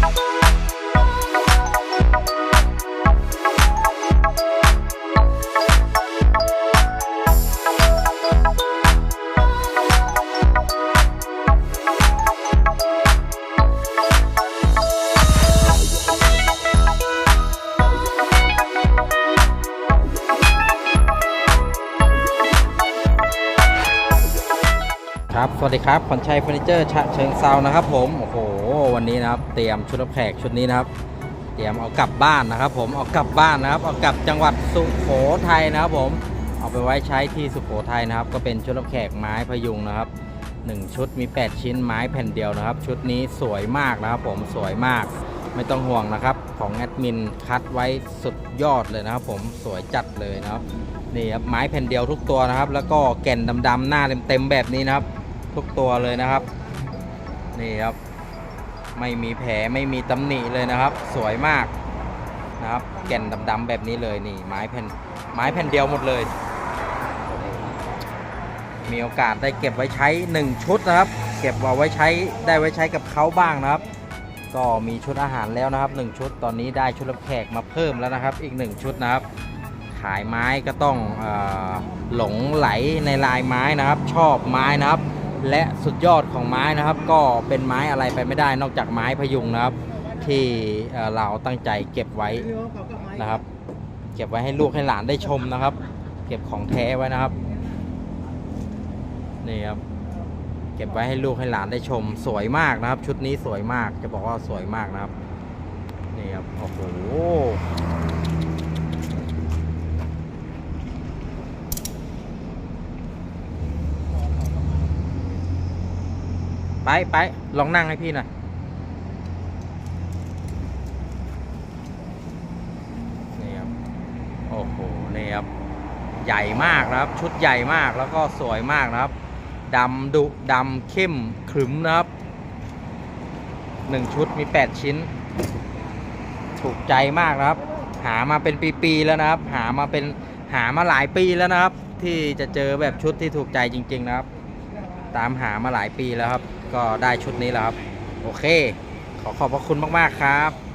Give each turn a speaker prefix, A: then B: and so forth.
A: Bye. ครับ สวัสดีครับขวัญชัยเฟอร์นิเจอร์ฉะเชิงเซานะครับ ผม โอ้โห วันนี้นะครับ เตรียมชุดรับแขกชุดนี้นะครับ เตรียมเอากลับบ้านนะครับ ผม เอากลับบ้านนะครับ เอากลับจังหวัดสุโขทัยนะครับ ผม เอาไปไว้ใช้ที่สุโขทัยนะครับ ก็เป็นชุดรับแขกไม้พยุงนะครับ 1 ชุดมี 8 ชิ้นไม้แผ่นเดียวนะครับ ชุดนี้สวยมากนะครับ ผม สวยมาก ไม่ต้องห่วงนะครับ ของแอดมินคัดไว้สุดยอดเลยนะครับ ผม สวยจัดเลยนะครับนี่ครับไม้แผ่นเดียวทุกตัวนะครับ แล้วก็แก่นดำๆหน้าเต็มๆแบบนี้นะครับ ทุกตัวเลยนะครับ นี่ครับ ไม่มีแผลไม่มีตำหนิเลยนะครับ สวยมากนะครับ แก่นดำๆแบบนี้เลยนี่ ไม้แผ่นไม้แผ่นเดียวหมดเลย มีโอกาสได้เก็บไว้ใช้ 1 ชุดนะครับ เก็บเอาไว้ใช้ได้ไว้ใช้กับเขาบ้างนะครับ ก็มีชุดอาหารแล้วนะครับ 1 ชุดตอนนี้ได้ชุดรับแขกมาเพิ่มแล้วนะครับ อีก 1 ชุดนะครับ ขายไม้ก็ต้องออหลงไหลในลายไม้นะครับ ชอบไม้นะครับ และสุดยอดของไม้นะครับ ก็เป็นไม้อะไรไปไม่ได้นอกจากไม้พยุงนะครับ ที่เราตั้งใจเก็บไว้นะครับ เก็บไว้ให้ลูกให้หลานได้ชมนะครับ เก็บของแท้ไว้นะครับนี่ครับเก็บไว้ให้ลูกให้หลานได้ชมสวยมากนะครับ ชุดนี้สวยมากจะบอกว่าสวยมากนะครับนี่ครับโอ้โห ไปไปลองนั่งให้พี่หน่อยนี่ครับโอ้โหนี่ครับใหญ่มากนะครับ ชุดใหญ่มากแล้วก็สวยมากนะครับดำดุดำเข้มขรึมนะครับหนึ่งชุดมี 8 ชิ้น ถูกใจมากนะครับ หามาเป็นปีๆแล้วนะครับ หามาเป็นหามาหลายปีแล้วนะครับ ที่จะเจอแบบชุดที่ถูกใจจริง ๆ นะครับ ตามหามาหลายปีแล้วครับ ก็ได้ชุดนี้แล้วครับ โอเค ขอขอบพระคุณมาก ๆ ครับ